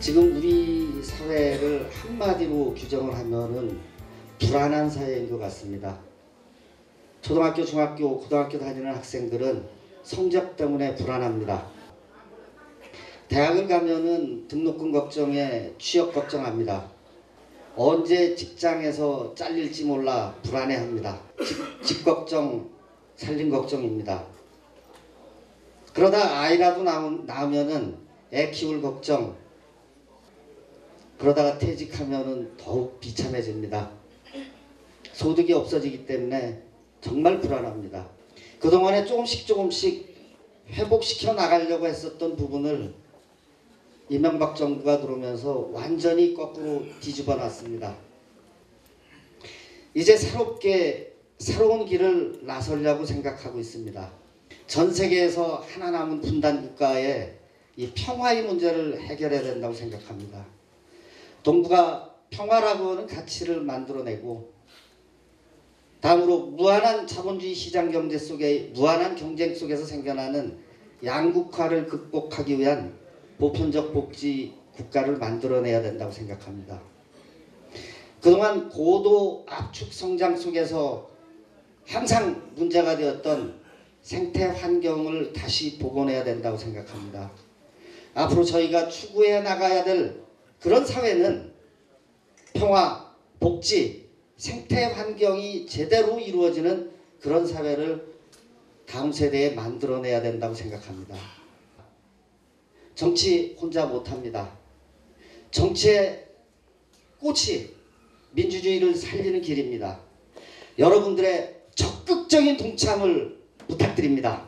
지금 우리 사회를 한마디로 규정을 하면은 불안한 사회인 것 같습니다. 초등학교, 중학교, 고등학교 다니는 학생들은 성적 때문에 불안합니다. 대학을 가면은 등록금 걱정에 취업 걱정합니다. 언제 직장에서 잘릴지 몰라 불안해합니다. 집, 집 걱정, 살림 걱정입니다. 그러다 아이라도 나오면은 애 키울 걱정, 그러다가 퇴직하면은 더욱 비참해집니다. 소득이 없어지기 때문에 정말 불안합니다. 그동안에 조금씩 조금씩 회복시켜 나가려고 했었던 부분을 이명박 정부가 들어오면서 완전히 거꾸로 뒤집어 놨습니다. 이제 새롭게 새로운 길을 나서려고 생각하고 있습니다. 전 세계에서 하나 남은 분단 국가의 이 평화의 문제를 해결해야 된다고 생각합니다. 동북아 평화라고 하는 가치를 만들어내고 다음으로 무한한 자본주의 시장 경제 속에 무한한 경쟁 속에서 생겨나는 양국화를 극복하기 위한 보편적 복지 국가를 만들어내야 된다고 생각합니다. 그동안 고도 압축 성장 속에서 항상 문제가 되었던 생태 환경을 다시 복원해야 된다고 생각합니다. 앞으로 저희가 추구해 나가야 될 그런 사회는 평화, 복지, 생태 환경이 제대로 이루어지는 그런 사회를 다음 세대에 만들어내야 된다고 생각합니다. 정치 혼자 못합니다. 정치의 꽃이 민주주의를 살리는 길입니다. 여러분들의 적극적인 동참을 부탁드립니다.